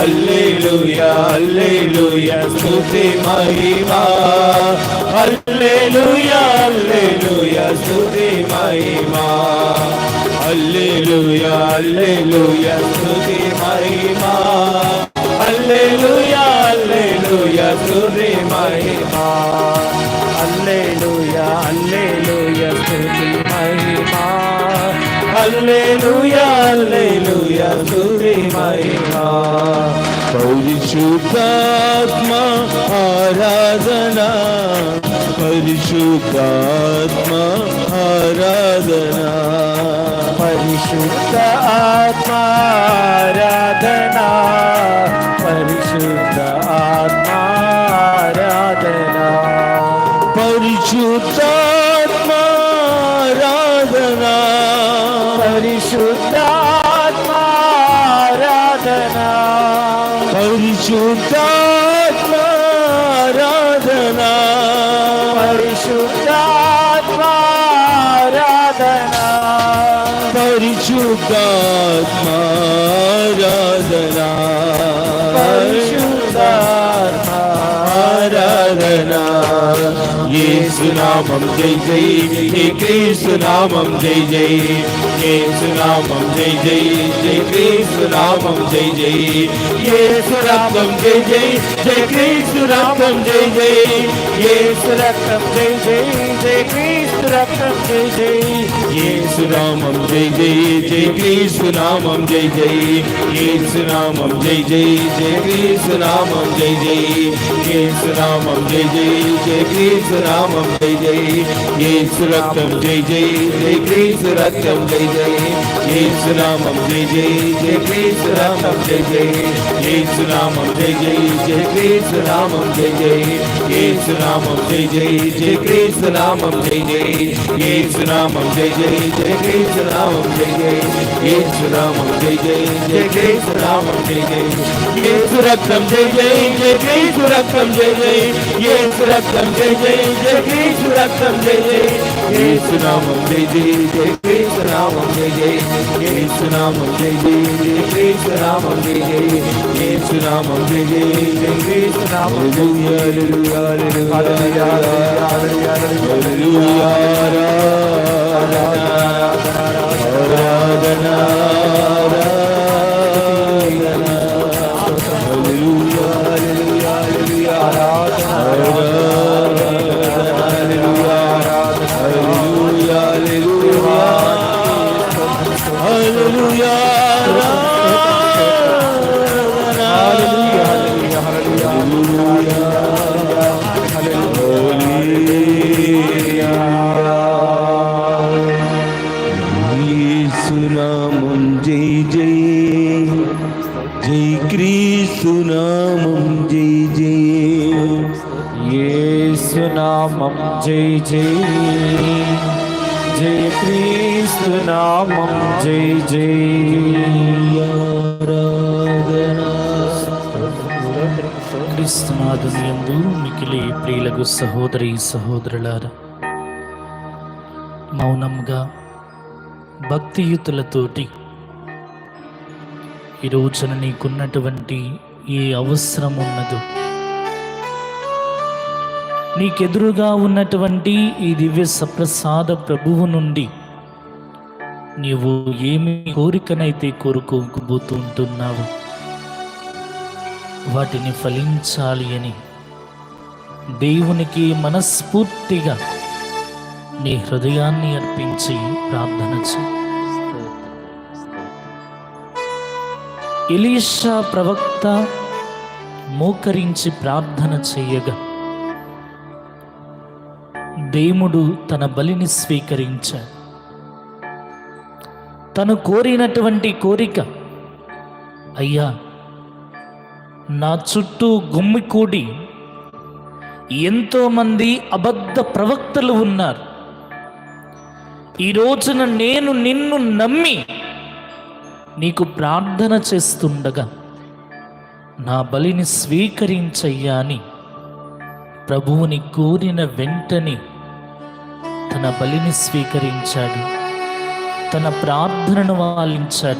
హల్లెలూయా హల్లెలూయా స్తుతి మహిమా. హల్లెలూయా హల్లెలూయా స్తుతి మహిమా. హల్లెలూయా హల్లెలూయా స్తుతి మహిమా. హల్లెలూయా హల్లెలూయా స్తుతి మహిమా పరిశుద్ధాత్మ ఆరాధన పరిశుద్ధాత్మ ఆరాధన పరిశుద్ధాత్మ ఆరాధన యేసునామం జై జై జై క్రీస్తునామం జై జై యేసునామం జై జై జై క్రీస్తునామం జై జై యేసు జై జై జై క్రీస్తు జై జై యేసు జై జై జై క్రీస్తు జై జై యేసు జై జై జై క్రీస్తు జై జై యేసు జై జై జై క్రీస్తు జై జై జై జై జై నామం జై జై యేసు రక్తం జై జై జై క్రీస్తు రక్తం జై జై యేసు నామం జై జై జై క్రీస్తు నామం జై జై యేసు నామం జై జై జై క్రీస్తు నామం జై జై యేసు నామం జై జై జై క్రీస్తు నామం జై జై యేసు నామం జై జై జై క్రీస్తు నామం జై జై యేసు నామం జై జై జై క్రీస్తు నామం జై జై యేసు రక్తం జై జై జై క్రీస్తు రక్తం జై జై యేసు రక్తం జై జై జై క్రీస్తు రక్తం జై జై యేసు నామం జై జై జై క్రీస్తు నామం జై జై యేసు నామం జై జై జై క్రీస్తు నామం జై జై యేసు నామం జై జై జై క్రీస్తు నామం జై జై హల్లెలూయా హల్లెలూయా హల్లెలూయా హల్లెలూయా జై క్రీస్తునామం జై జయ యేసునామం జై జై. జయ క్రీస్తు నామం జై జై. క్రీస్తునాథునియందు మికిలి ప్రియులకు సహోదరి సహోదరులారా మౌనంగా భక్తియుతులతోటి ఈ రోజున నీకున్నటువంటి ఏ అవసరం ఉన్నదో నీకెదురుగా ఉన్నటువంటి ఈ దివ్య సప్రసాద ప్రభువు నుండి నీవు ఏమి కోరికనైతే కోరుకోకపోతూ ఉంటున్నావు వాటిని ఫలించాలి అని దేవునికి మనస్ఫూర్తిగా నీ హృదయాన్ని అర్పించి ప్రార్థన చేయి. ఎలీషా ప్రవక్త మోకరించి ప్రార్థన చేయగా. దేవుడు తన బలిని స్వీకరించాడు తను కోరినటువంటి కోరిక అయ్యా నా చుట్టూ గుమ్మికూడి ఎంతోమంది అబద్ధ ప్రవక్తలు ఉన్నారు. ఈ రోజున నేను నిన్ను నమ్మి నీకు ప్రార్థన చేస్తుండగా నా బలిని స్వీకరించయ్యా అని ప్రభువుని కోరిన వెంటనే తన బలిని స్వీకరించాడు. తన ప్రార్థనను వాలించాడు